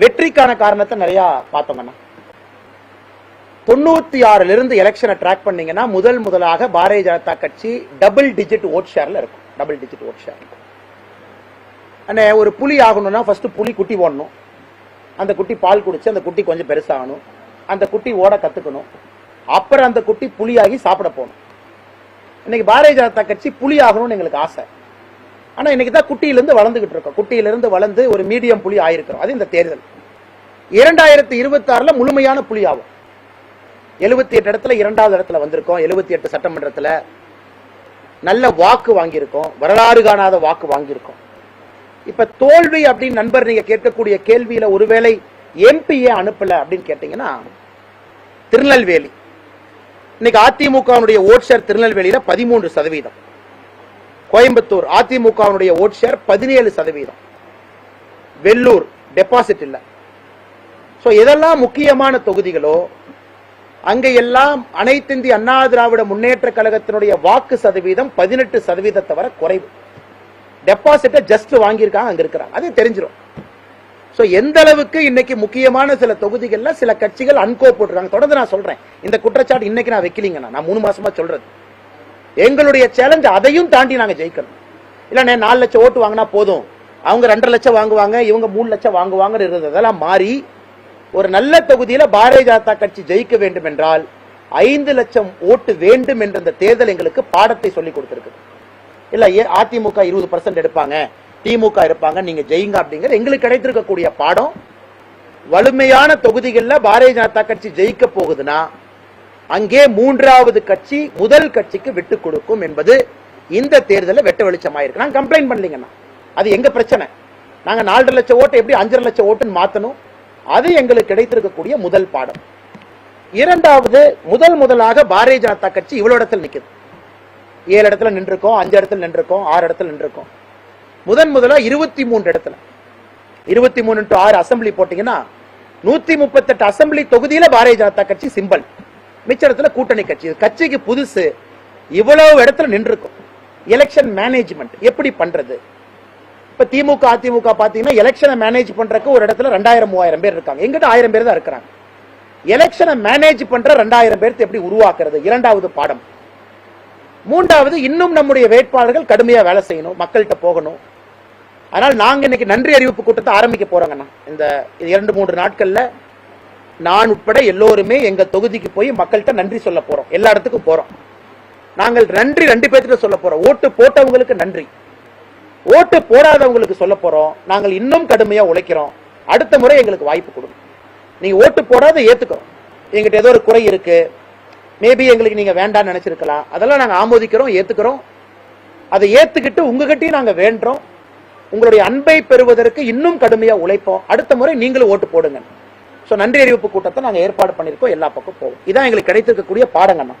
வெற்றிக்கான காரணத்தை நிறைய பார்த்தோம்னா தொண்ணூத்தி ஆறுல இருந்து எலெக்ஷனை ட்ராக் பண்ணீங்கன்னா முதல் முதலாக பாரதிய ஜனதா கட்சி டபுள் டிஜிட் ஓட் ஷேர்ல இருக்கும். டபுள் டிஜிட் ஓட் ஷேர் அண்ணே ஒரு புலி ஆகணும்னா ஃபர்ஸ்ட் புலி குட்டி ஓடணும் அந்த குட்டி பால் குடிச்சு அந்த குட்டி கொஞ்சம் பெருசாகணும். அந்த குட்டி ஓட கத்துக்கணும். அப்புறம் அந்த குட்டி புலியாகி சாப்பிட போகணும். இன்னைக்கு பாரதிய ஜனதா கட்சி புலி ஆகணும்னு எங்களுக்கு ஆசை. ஆனால் இன்னைக்கு தான் குட்டியிலிருந்து வளர்ந்துகிட்டு இருக்கோம். குட்டியிலிருந்து வளர்ந்து ஒரு மீடியம் புலி ஆயிருக்கிறோம். அது இந்த தேர்தல். இரண்டாயிரத்தி இருபத்தி ஆறுல முழுமையான புலி ஆகும். எழுபத்தி எட்டு இடத்துல இரண்டாவது இடத்துல வந்திருக்கோம். எழுபத்தி எட்டு சட்டமன்றத்தில் நல்ல வாக்கு வாங்கியிருக்கோம். வரலாறு காணாத வாக்கு வாங்கியிருக்கோம். இப்ப தோல்வி அப்படின்னு நண்பர் நீங்க கேட்கக்கூடிய கேள்வியில ஒருவேளை எம்பிஏ அனுப்பல அப்படின்னு கேட்டீங்கன்னா திருநெல்வேலி. இன்னைக்கு அதிமுகவுடைய ஓட்சர் திருநெல்வேலியில் திருநெல்வேலியில பதிமூன்று சதவீதம். கோயம்புத்தூர் அதிமுகவினுடைய ஓட் ஷேர் பதினேழு சதவீதம். வெள்ளூர் டெபாசிட் இல்ல. சோ எதெல்லாம் முக்கியமான தொகுதிகளோ அங்க எல்லாம் அனைத்திந்திய அண்ணா திராவிட முன்னேற்ற கழகத்தினுடைய வாக்கு சதவீதம் பதினெட்டு சதவீதத்தை வர குறைவு. டெபாசிட்டை ஜஸ்ட் வாங்கியிருக்காங்க அங்க இருக்கிறாங்க. அது தெரிஞ்சிடும் சோ எந்த அளவுக்கு இன்னைக்கு முக்கியமான சில தொகுதிகள்ல சில கட்சிகள் அன்கோ போட்டுருக்காங்க. தொடர்ந்து நான் சொல்றேன். இந்த குற்றச்சாட்டு இன்னைக்கு நான் வைக்கலீங்கண்ணா நான் மூணு மாசமா சொல்றது. எங்களுடைய சேலஞ்ச் அதையும் தாண்டி நாங்க ஜெயிக்கணும். இல்லைண்ணே நாலு லட்சம் ஓட்டு வாங்கினா போதும். அவங்க ரெண்டரை லட்சம் வாங்குவாங்க இவங்க மூணு லட்சம் வாங்குவாங்கன்னு இருந்ததெல்லாம் மாறி ஒரு நல்ல தொகுதியில பாரதிய ஜனதா கட்சி ஜெயிக்க வேண்டும் என்றால் ஐந்து லட்சம் ஓட்டு வேண்டும் என்ற இந்த தேர்தல் எங்களுக்கு பாடத்தை சொல்லி கொடுத்துருக்கு. இல்ல அதிமுக இருபது பர்சன்ட் எடுப்பாங்க திமுக இருப்பாங்க நீங்க ஜெயிங்க அப்படிங்கிற எங்களுக்கு கிடைத்திருக்கக்கூடிய பாடம். வலிமையான தொகுதிகளில் பாரதிய ஜனதா கட்சி ஜெயிக்க போகுதுன்னா அங்கே மூன்றாவது கட்சி முதல் கட்சிக்கு விட்டு கொடுக்கும் என்பது இந்த தேர்தலில் வெட்ட வெளிச்சமாயிருக்கு நான் கம்ப்ளைண்ட் பண்ணலீங்கண்ணா. அது எங்க பிரச்சனை? நாங்க நாலரை லட்சம் ஓட்டு எப்படி அஞ்சரை லட்சம் ஓட்டுன்னு மாத்தணும்? அது எங்களுக்கு கிடைத்திருக்கக்கூடிய முதல் பாடம். இரண்டாவது முதல் முதலாக பாரதிய ஜனதா கட்சி இவ்வளவு இடத்துல நிக்குது. ஏழு இடத்துல நின்றுருக்கோம் அஞ்சு இடத்துல நின்றுருக்கோம் ஆறு இடத்துல நின்றுருக்கோம். முதன் முதலா இருபத்தி மூன்று இடத்துல. இருபத்தி மூணு டு ஆறு அசம்பிளி போட்டீங்கன்னா நூத்தி முப்பத்தெட்டு அசெம்பிளி தொகுதியில பாரதிய ஜனதா கட்சி சிம்பல். மிச்ச இடத்துல கூட்டணி கட்சி. கட்சிக்கு புதுசு. இவ்வளவு இடத்துல நின்றுருக்கும். எலெக்ஷன் மேனேஜ்மெண்ட் எப்படி பண்றது? இப்ப திமுக அதிமுக பாத்தீங்கன்னா எலெக்ஷனை மேனேஜ் பண்றதுக்கு ஒரு இடத்துல ரெண்டாயிரம் மூவாயிரம் பேர் இருக்காங்க. எங்கிட்ட ஆயிரம் பேர் தான் இருக்கிறாங்க. எலெக்ஷனை மேனேஜ் பண்ற ரெண்டாயிரம் பேர்த்து எப்படி உருவாக்குறது? இரண்டாவது பாடம். மூன்றாவது இன்னும் நம்முடைய வேட்பாளர்கள் கடுமையா வேலை செய்யணும். மக்கள்கிட்ட போகணும். அதனால் நாங்க இன்னைக்கு நன்றி அறிவிப்பு கூட்டத்தை ஆரம்பிக்க போறோங்கண்ணா இந்த இரண்டு மூன்று நாட்கள்ல நான் உட்பட எல்லோருமே எங்க தொகுதிக்கு போய் மக்கள்கிட்ட நன்றி சொல்ல போறோம். எல்லா இடத்துக்கும் போறோம். நாங்கள் நன்றி ரெண்டு பேர்த்துக்கு சொல்ல போறோம். ஓட்டு போட்டவங்களுக்கு நன்றி. ஓட்டு போடாதவங்களுக்கு சொல்ல போறோம். நாங்கள் இன்னும் கடுமையா உழைக்கிறோம். அடுத்த முறை எங்களுக்கு வாய்ப்பு கொடுங்க. நீங்க ஓட்டு போடாத ஏத்துக்கிறோம். எங்கிட்ட ஏதோ ஒரு குறை இருக்கு. மேபி எங்களுக்கு நீங்க வேண்டாம்னு நினைச்சிருக்கலாம். அதெல்லாம் நாங்க ஆமோதிக்கிறோம் ஏத்துக்கிறோம். அதை ஏத்துக்கிட்டு உங்ககிட்டயும் நாங்க வேண்டுறோம். உங்களுடைய அன்பை பெறுவதற்கு இன்னும் கடுமையா உழைப்போம். அடுத்த முறை நீங்களும் ஓட்டு போடுங்க. ஸோ நன்றி அறிவிப்பு கூட்டத்தை நாங்க ஏற்பாடு பண்ணிருக்கோம் எல்லா பக்கம் போவோம். இதான் எங்களுக்கு கிடைத்திருக்கக்கூடிய பாடங்கண்ணா.